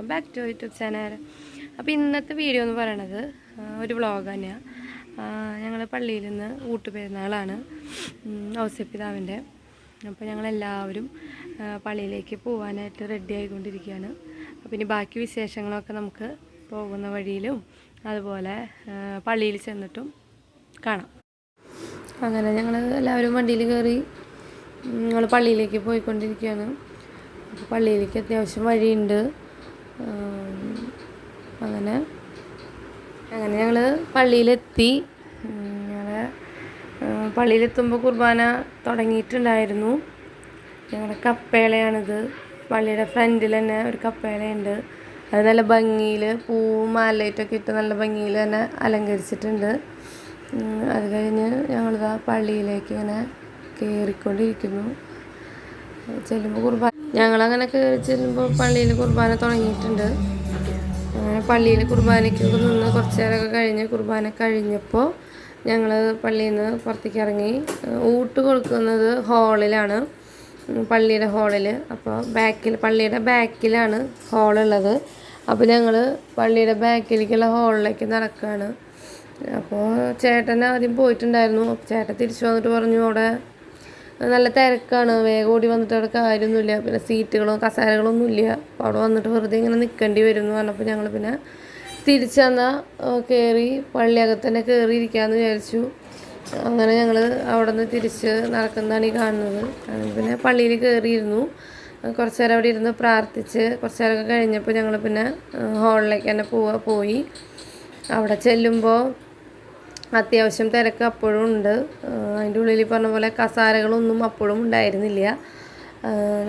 Welcome back to YouTube channel. അപ്പോൾ ഇന്നത്തെ video എന്ന് പറയണത് ഒരു വ്ളോഗ് തന്നെയാണ് ഞങ്ങൾ പള്ളിയിൽ നിന്ന് ഊട്ടുപെരുന്നാളാണ് ഔസപ്പിതാവിന്റെ അപ്പോൾ ഞങ്ങളെല്ലാവരും പള്ളിയിലേക്ക് പോകാനായിട്ട് റെഡി ആയിക്കൊണ്ടിരിക്കുകയാണ്. അപ്പോൾ ഇനി ബാക്കി വിശേഷങ്ങളൊക്കെ നമുക്ക് പോകുന്ന വഴിയിലും അതുപോലെ പള്ളിയിൽ ചെന്നിട്ടും കാണാം. അങ്ങനെ ഞങ്ങൾ എല്ലാവരും വണ്ടിയിൽ കയറി ഞങ്ങൾ പള്ളിയിലേക്ക് പോയിക്കൊണ്ടിരിക്കുകയാണ്. പള്ളിയിലേക്ക് അത്യാവശ്യം വഴിയുണ്ട് ഉം, അങ്ങനെ അങ്ങനെ ഞങ്ങൾ പള്ളിയിലെത്തി. ഞങ്ങൾ പള്ളിയിലെത്തുമ്പോൾ കുർബാന തുടങ്ങിയിട്ടുണ്ടായിരുന്നു. ഞങ്ങളുടെ കപ്പേളയാണിത്. പള്ളിയുടെ ഫ്രണ്ടിൽ തന്നെ ഒരു കപ്പേളയുണ്ട്. അത് നല്ല ഭംഗിയിൽ പൂവും മാലയിട്ടൊക്കെ ഇട്ട് നല്ല ഭംഗിയിൽ തന്നെ അലങ്കരിച്ചിട്ടുണ്ട്. അത് കഴിഞ്ഞ് ഞങ്ങളിതാ പള്ളിയിലേക്ക് ഇങ്ങനെ കയറിക്കൊണ്ടിരിക്കുന്നു ചെല്ലുമ്പോൾ കുർബാന ഞങ്ങളങ്ങനെ കയറി ചെല്ലുമ്പോൾ പള്ളിയിൽ കുർബാന തുടങ്ങിയിട്ടുണ്ട്. പള്ളിയിൽ കുർബാനയ്ക്കൊക്കെ നിന്ന് കുറച്ച് നേരമൊക്കെ കഴിഞ്ഞ് കുർബാന കഴിഞ്ഞപ്പോൾ ഞങ്ങൾ പള്ളിയിൽ നിന്ന് പുറത്തേക്ക് ഇറങ്ങി. ഊട്ട് കൊടുക്കുന്നത് ഹാളിലാണ് പള്ളിയുടെ ഹാളിൽ. അപ്പോൾ ബാക്കിൽ പള്ളിയുടെ ബാക്കിലാണ് ഹാളുള്ളത് അപ്പോൾ ഞങ്ങൾ പള്ളിയുടെ ബാക്കിലേക്കുള്ള ഹാളിലേക്ക് നടക്കുകയാണ്. അപ്പോൾ ചേട്ടൻ ആദ്യം പോയിട്ടുണ്ടായിരുന്നു. ചേട്ടൻ തിരിച്ചു വന്നിട്ട് പറഞ്ഞു അവിടെ നല്ല തിരക്കാണ്. വേഗം ഓടി വന്നിട്ട് അവിടെ കാര്യമൊന്നുമില്ല. പിന്നെ സീറ്റുകളോ കസേരകളൊന്നും ഇല്ല അപ്പോൾ അവിടെ വന്നിട്ട് വെറുതെ ഇങ്ങനെ നിൽക്കേണ്ടി വരും എന്ന് പറഞ്ഞപ്പോൾ ഞങ്ങൾ പിന്നെ തിരിച്ചു വന്നാൽ കയറി പള്ളിയകത്ത് തന്നെ കയറി വിചാരിച്ചു. അങ്ങനെ ഞങ്ങൾ അവിടെ നിന്ന് തിരിച്ച് നടക്കുന്നതാണ് ഈ കാണുന്നത്. പിന്നെ പള്ളിയിൽ കയറിയിരുന്നു കുറച്ച് നേരം അവിടെ ഇരുന്ന് പ്രാർത്ഥിച്ച് കുറച്ച് നേരമൊക്കെ കഴിഞ്ഞപ്പോൾ ഞങ്ങൾ പിന്നെ ഹാളിലേക്ക് തന്നെ പോവാ പോയി. അവിടെ ചെല്ലുമ്പോൾ അത്യാവശ്യം തിരക്ക് അപ്പോഴും ഉണ്ട്. അതിന്റെ ഉള്ളിൽ പറഞ്ഞ പോലെ കസാരകളൊന്നും അപ്പോഴും ഉണ്ടായിരുന്നില്ല.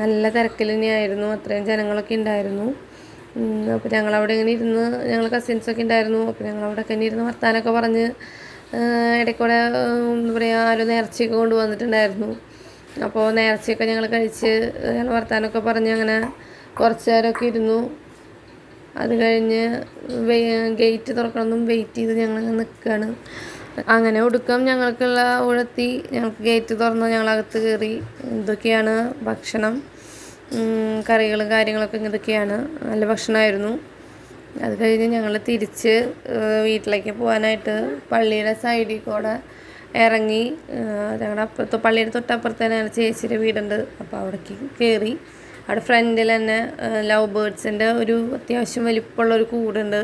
നല്ല തിരക്കിൽ തന്നെയായിരുന്നു. അത്രയും ജനങ്ങളൊക്കെ ഉണ്ടായിരുന്നു. അപ്പോൾ ഞങ്ങളവിടെ ഇങ്ങനെ ഇരുന്ന് ഞങ്ങൾ കസിൻസൊക്കെ ഉണ്ടായിരുന്നു. അപ്പോൾ ഞങ്ങളവിടെ ഒക്കെ ഇരുന്ന് വർത്താനമൊക്കെ പറഞ്ഞ് ഇടയ്ക്കൂടെ എന്താ പറയുക ആരോ നേർച്ചയൊക്കെ കൊണ്ടുവന്നിട്ടുണ്ടായിരുന്നു. അപ്പോൾ നേർച്ചയൊക്കെ ഞങ്ങൾ കഴിച്ച് ഞങ്ങൾ വർത്താനമൊക്കെ പറഞ്ഞ് അങ്ങനെ കുറച്ച് നേരമൊക്കെ ഇരുന്നു. അത് കഴിഞ്ഞ് ഗേറ്റ് തുറക്കണമെന്നും വെയിറ്റ് ചെയ്ത് ഞങ്ങൾ നിൽക്കുകയാണ് അങ്ങനെ ഒടുക്കം ഞങ്ങൾക്കുള്ള ഉഴത്തി ഞങ്ങൾക്ക് ഗേറ്റ് തുറന്ന് ഞങ്ങളകത്ത് കയറി ഇതൊക്കെയാണ് ഭക്ഷണം കറികളും കാര്യങ്ങളൊക്കെ ഇതൊക്കെയാണ് നല്ല ഭക്ഷണമായിരുന്നു. അത് കഴിഞ്ഞ് ഞങ്ങൾ തിരിച്ച് വീട്ടിലേക്ക് പോകാനായിട്ട് പള്ളിയുടെ സൈഡിൽ കൂടെ ഇറങ്ങി. ഞങ്ങളുടെ അപ്പുറത്ത് പള്ളിയുടെ തൊട്ടപ്പുറത്ത് തന്നെ ചേച്ചിയുടെ വീടുണ്ട്. അപ്പോൾ അവിടേക്ക് കയറി അവിടെ ഫ്രണ്ടിൽ തന്നെ ലവ് ബേർഡ്സിന്റെ ഒരു അത്യാവശ്യം വലിപ്പമുള്ള ഒരു കൂടുണ്ട്.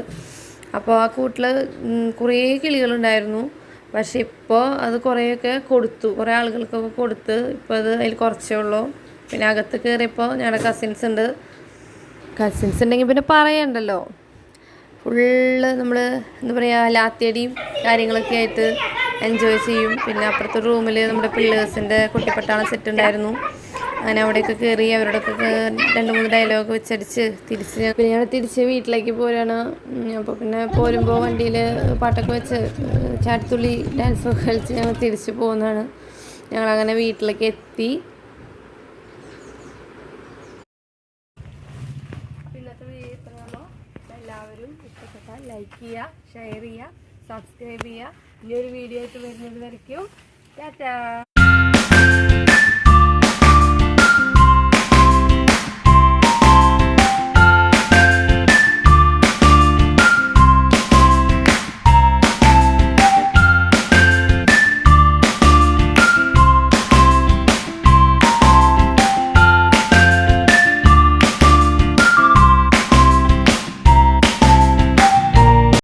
അപ്പോൾ ആ കൂട്ടിൽ കുറേ കിളികളുണ്ടായിരുന്നു. പക്ഷെ ഇപ്പോൾ അത് കുറേയൊക്കെ കൊടുത്തു. കുറേ ആളുകൾക്കൊക്കെ കൊടുത്ത് ഇപ്പോൾ അത് അതിൽ കുറച്ചേ ഉള്ളൂ. പിന്നെ അകത്ത് കയറിയപ്പോൾ ഞങ്ങളുടെ കസിൻസ് ഉണ്ട്. കസിൻസ് ഉണ്ടെങ്കിൽ പിന്നെ പറയണ്ടല്ലോ. ഫുള്ള് നമ്മൾ എന്താ പറയുക ലാത്തിയടിയും കാര്യങ്ങളൊക്കെ ആയിട്ട് എൻജോയ് ചെയ്യും. പിന്നെ അപ്പുറത്തെ റൂമിൽ നമ്മുടെ പിള്ളേഴ്സിന്റെ കുട്ടിപ്പട്ടാളം സെറ്റ് ഉണ്ടായിരുന്നു. അങ്ങനെ അവിടെയൊക്കെ കയറി അവരോടൊക്കെ രണ്ട് മൂന്ന് ഡയലോഗ് വെച്ചടിച്ച് തിരിച്ച് പിന്നെ ഞങ്ങൾ തിരിച്ച് വീട്ടിലേക്ക് പോരാണ്. അപ്പോൾ പിന്നെ പോരുമ്പോൾ വണ്ടിയിൽ പാട്ടൊക്കെ വെച്ച് ഡാൻസ് ഡാൻസൊക്കെ കളിച്ച് ഞങ്ങൾ തിരിച്ച് പോകുന്നതാണ് ഞങ്ങളങ്ങനെ വീട്ടിലേക്ക് എത്തി. എല്ലാവരും ഇഷ്ടപ്പെട്ടാൽ ലൈക്ക് ചെയ്യുക ഷെയർ ചെയ്യുക സബ്സ്ക്രൈബ് ചെയ്യുക. ഒരു വീഡിയോ ആയിട്ട് വരുന്നത് വരയ്ക്കും. ടാറ്റാ.